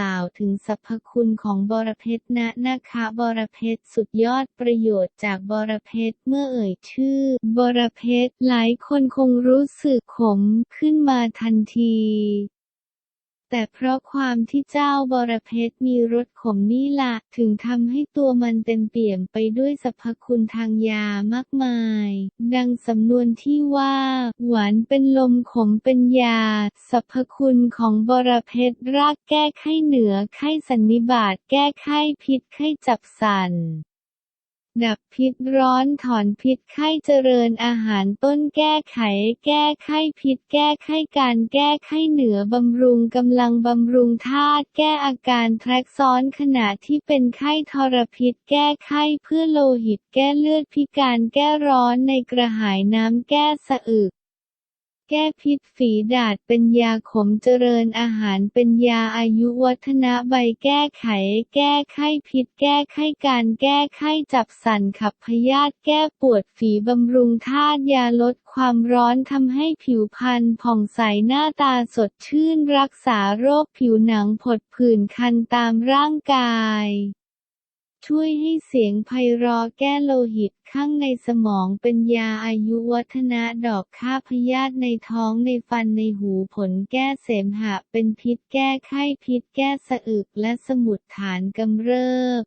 ล่าวถึงสรรพคุณของบรเพชรนะนะคะบรเพชรสุดยอดประโยชน์จากบรเพชรเมื่อเอ่ยชื่อ บรเพชรหลายคนคงรู้สึกขมขึ้นมาทันที แต่เพราะความที่เจ้าบรเพชรมีรสขมนี่ละถึงทำให้ตัวมันเต็มเปี่ยมไปด้วยสรรพคุณทางยามากมาย ดังสำนวนที่ว่า หวานเป็นลมขมเป็นยา สรรพคุณของบรเพชรรากแก้ไข้เหนือไข้สันนิบาตแก้ไข้พิษไข้จับสัน ดับพิษร้อนถอนพิษไข้เจริญอาหารต้นแก้ไข แก้ไข้พิษ แก้ไข้การแก้ไข้เหนือบำรุงกำลังบำรุงธาตุแก้อาการแทรกซ้อนขณะที่เป็นไข้ทรพิษ แก้ไข้เพื่อโลหิต แก้เลือดพิการแก้ร้อนในกระหายน้ำแก้สะอึก แก้พิษฝีดาษเป็นยาขมเจริญอาหารเป็นยาอายุวัฒนะใบแก้ไข แก้ไข้พิษ แก้ไข้การแก้ไข้จับสันขับพยาธิแก้ปวดฝีบำรุงธาตุยาลดความร้อนทำให้ผิวพรรณผ่องใสหน้าตาสดชื่นรักษาโรคผิวหนังผดผื่นคันตามร่างกาย ช่วยให้เสียงไพเราะแก้โลหิตข้างในสมองเป็นยาอายุวัฒนะดอกฆ่าพยาธิในท้องในฟันในหูผลแก้เสมหะเป็นพิษแก้ไข้พิษแก้สะอึกและสมุดฐานกำเริบ